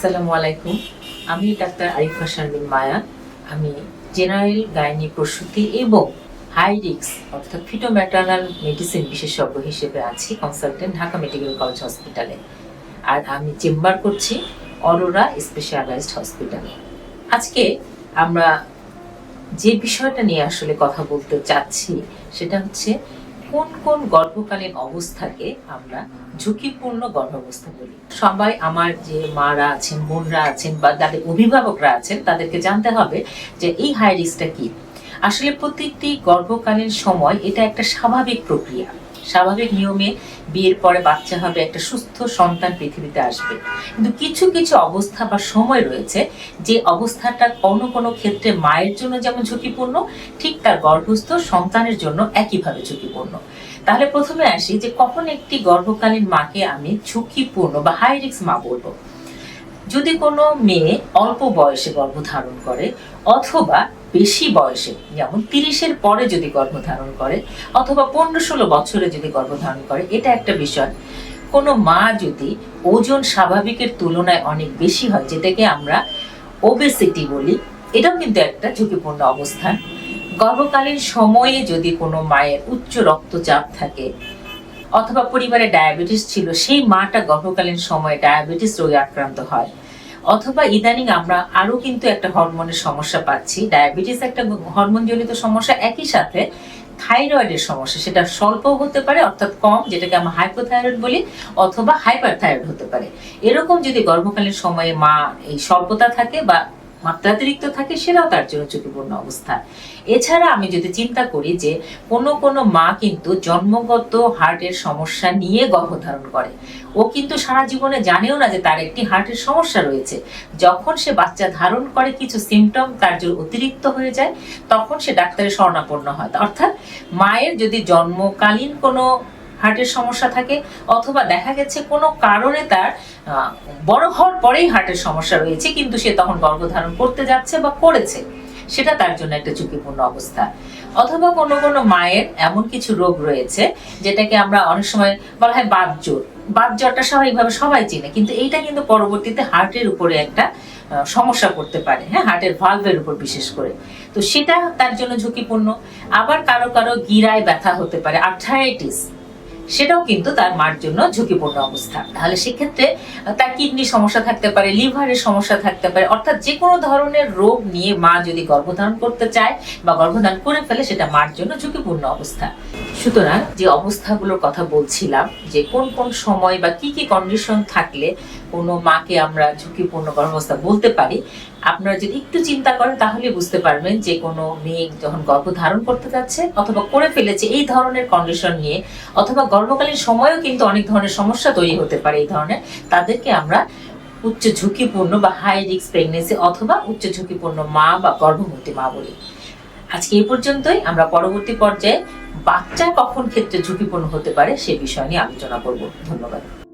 আসসালামু আলাইকুম। আমি ডাক্তার আরিফা শারমিন মায়া। আমি জেনারেল গাইনি প্রসূতি এবং হাই রিক্স অর্থাৎ ফিটোম্যাটার্নাল মেডিসিন বিশেষজ্ঞ হিসেবে আছি কনসালটেন্ট ঢাকা মেডিকেল কলেজ হসপিটালে আর আমি চেম্বার করছি অরোরা স্পেশালাইজড হসপিটালে আজকে আমরা যে বিষয়টা নিয়ে আসলে কথা বলতে চাচ্ছি, সেটা হচ্ছে কোন কোন গর্ভকালীন অবস্থাকে আমরা ঝুঁকিপূর্ণ গর্ভাবস্থা বলি? সবাই আমার যে মারা আছেন, বোনরা আছেন বা যাদের অভিভাবকরা আছেন, তাদেরকে জানতে হবে যে এই হাই রিস্কটা কি? আসলে প্রত্যেকটি গর্ভকালীন সময় এটা একটা স্বাভাবিক প্রক্রিয়া। স্বাভাবিক নিয়মে বিয়ের পরে বাচ্চা হবে, একটা সুস্থ সন্তান পৃথিবীতে আসবে। কিন্তু কিছু কিছু অবস্থা বা সময় রয়েছে, যে অবস্থাটা কোনো কোনো ক্ষেত্রে মায়ের জন্য যেমন ঝুঁকিপূর্ণ, ঠিক তার গর্ভস্থ সন্তানের জন্য একইভাবে ঝুঁকিপূর্ণ। তাহলে প্রথমে আসি যে কখন একটি গর্ভকালীন মাকে আমি ঝুঁকিপূর্ণ বা হাই রিস্ক মা বলব। যদি কোনো মেয়ে অল্প বয়সে গর্ভধারণ করে, অথবা বেশি বয়সে, যেমন তিরিশের পরে যদি গর্ভধারণ করে, অথবা পনেরো ষোলো বছরে যদি গর্ভধারণ করে, এটা একটা বিষয়। কোনো মা যদি ওজন স্বাভাবিকের তুলনায় অনেক বেশি হয়, যেটাকে আমরা ওবেসিটি বলি, এটাও কিন্তু একটা ঝুঁকিপূর্ণ অবস্থান। গর্ভকালীন সময়ে যদি কোনো মায়ের উচ্চ রক্তচাপ থাকে, অথবা পরিবারে ডায়াবেটিস ছিল, সেই মাটা গর্ভকালীন সময়ে ডায়াবেটিস রোগে আক্রান্ত হয়। অথবা ইদানিং আমরা আরও কিন্তু একটা হরমোনের সমস্যা পাচ্ছি। ডায়াবেটিস একটা হরমোন জনিত সমস্যা একই সাথে থাইরয়েডের সমস্যা, সেটা স্বল্প হতে পারে, অর্থাৎ কম, যেটাকে আমরা হাইপোথাইরয়েড বলি, অথবা হাইপার থাইরয়েড হতে পারে। এরকম যদি গর্ভকালীন সময়ে মা এই স্বল্পতা থাকে বা মাত্রাতিরিক্ত থাকে, সেটাও তার জন্য ঝুঁকিপূর্ণ অবস্থা। এছাড়া আমি যদি চিন্তা করি যে, কোনো কোনো মা কিন্তু জন্মগত হার্টের সমস্যা নিয়ে গর্ভধারণ করে। ও কিন্তু সারা জীবনে জানেও না যে তার একটি হার্টের সমস্যা রয়েছে। যখন সে বাচ্চা ধারণ করে, কিছু সিমটম তার জন্য অতিরিক্ত হয়ে যায়, তখন সে ডাক্তারের শরণাপন্ন হয়। অর্থাৎ মায়ের যদি জন্মকালীন কোনো হার্টের সমস্যা থাকে অথবা দেখা গেছে কোনো কারণে তার বড় হওয়ার পরেই হার্টের সমস্যা রয়েছে, কিন্তু সে তখন গর্ভধারণ করতে যাচ্ছে বা করেছে। সেটা তার জন্য একটা ঝুঁকিপূর্ণ অবস্থা। অথবা কোনো কোনো মায়ের এমন কিছু রোগ রয়েছে, যেটাকে আমরা অনেক সময় বলা হয় বাত জ্বর। বাত জ্বরটা স্বাভাবিকভাবে সবাই চিনে, কিন্তু এইটা কিন্তু পরবর্তীতে হার্টের উপরে একটা সমস্যা করতে পারে হ্যাঁ? হার্টের ভালভের উপর বিশেষ করে। তো সেটা তার জন্য ঝুঁকিপূর্ণ। আবার কারও কারও গিরায় ব্যথা হতে পারে আর্থারাইটিস সেটাও কিন্তু তার মার জন্য ঝুঁকিপূর্ণ অবস্থা। তাহলে সেক্ষেত্রে তার কিডনি সমস্যা থাকতে পারে, লিভারের সমস্যা থাকতে পারে, অর্থাৎ যে কোনো ধরনের রোগ নিয়ে মা যদি গর্ভধারণ করতে চায় বা গর্ভধারণ করে ফেলে, সেটা মার জন্য ঝুঁকিপূর্ণ অবস্থা। সুতরাং যে অবস্থাগুলোর কথা বলছিলাম, যে কোন কোন সময় বা কি কি কন্ডিশন থাকলে কোনো মাকে আমরা ঝুঁকিপূর্ণ গর্ভাবস্থা বলতে পারি, আপনারা যদি একটু চিন্তা করেন তাহলে বুঝতে পারবেন যে কোনো মেয়ে যখন গর্ভ ধারণ করতে যাচ্ছে অথবা করে ফেলেছে এই ধরনের কন্ডিশন নিয়ে, অথবা গর্ভকালীন সময়েও কিন্তু অনেক ধরনের সমস্যা তৈরি হতে পারে এই ধরনের, তাদেরকে আমরা উচ্চ ঝুঁকিপূর্ণ বা হাই রিস্ক প্রেগনেন্সি অথবা উচ্চ ঝুঁকিপূর্ণ মা বা গর্ভবতী মা বলি। আজকে এই পর্যন্তই, আমরা পরবর্তী পর্যায়ে বাচ্চা কখন ক্ষেত্রে ঝুঁকিপূর্ণ হতে পারে সে বিষয় নিয়ে আলোচনা করব। ধন্যবাদ।